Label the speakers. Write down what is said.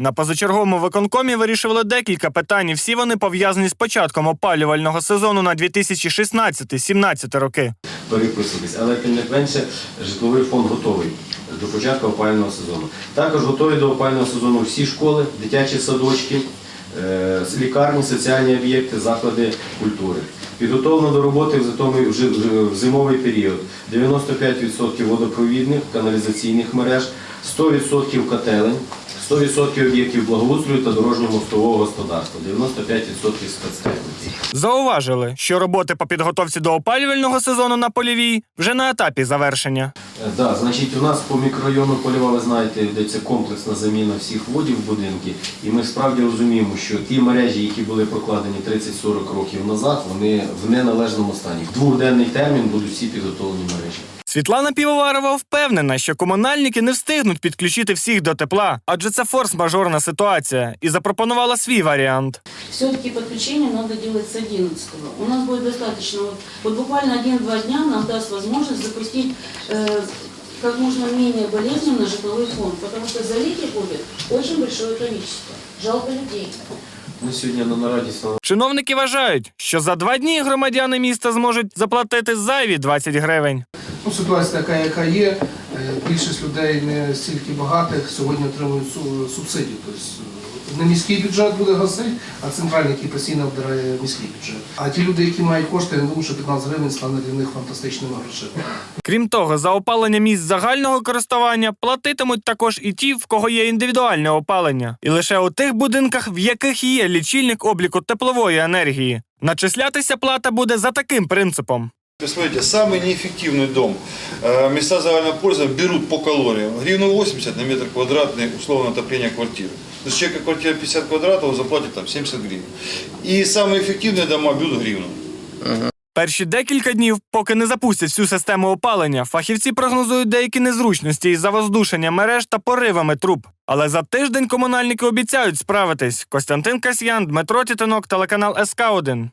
Speaker 1: На позачерговому виконкомі вирішували декілька питань. і Всі вони пов'язані з початком опалювального сезону на 2016-17 роки.
Speaker 2: переписуватись, але тим не менше житловий фонд готовий до початку опалювального сезону. Також готові до опалювального сезону всі школи, дитячі садочки, е, лікарні, соціальні об'єкти, заклади культури. Підготовлено до роботи в зимовий період 95% водопровідних, каналізаційних мереж, 100% котелень, 100% об'єктів благоустрою та дорожньо-мостового господарства, 95% спецтехніки.
Speaker 1: Зауважили, що роботи по підготовці до опалювального сезону на полівій вже на етапі завершення.
Speaker 2: Так, да, значить, у нас по мікрорайону Полєва, ви знаєте, йдеться комплексна заміна всіх водів в будинки. І ми справді розуміємо, що ті мережі, які були прокладені 30-40 років назад, вони в неналежному стані. В двохденний термін будуть всі підготовлені мережі.
Speaker 1: Світлана Півоварова впевнена, що комунальники не встигнуть підключити всіх до тепла, адже це форс-мажорна ситуація, і запропонувала свій варіант.
Speaker 3: Все-таки подключение надо делать с 11 У нас будет достаточно, вот, вот буквально один-два дня нам даст возможность запустить э, как можно менее болезненно житловой фонд, потому что залить их будет очень большое количество. Жалко людей.
Speaker 2: Ми сьогодні на нараді
Speaker 1: Чиновники вважають, що за два дні громадяни міста зможуть заплатити зайві 20 гривень.
Speaker 4: Ну, ситуація така, яка є. Е, Більшість людей не стільки багатих сьогодні отримують су- субсидію. Тобто е, не міський бюджет буде гасити, а центральний, який постійно обдирає міський бюджет. А ті люди, які мають кошти, я не думаю, що 15 гривень стане для них фантастичними грошима.
Speaker 1: Крім того, за опалення місць загального користування платитимуть також і ті, в кого є індивідуальне опалення, і лише у тих будинках, в яких є лічильник обліку теплової енергії. Начислятися плата буде за таким принципом.
Speaker 5: Вы смотрите, самый неэффективный дом. Э, Места загального пользования берут по калориям. Гривну 80 на метр квадратный условно отопление квартиры. То есть человек квартира 50 квадратов заплатит там 70 гривен. И самые эффективные дома берут гривну.
Speaker 1: Перші декілька днів, поки не запустять всю систему опалення, фахівці прогнозують деякі незручності із завоздушення мереж та поривами труб. Але за тиждень комунальники обіцяють справитись. Костянтин Касьян, Дмитро Тітинок, телеканал СК 1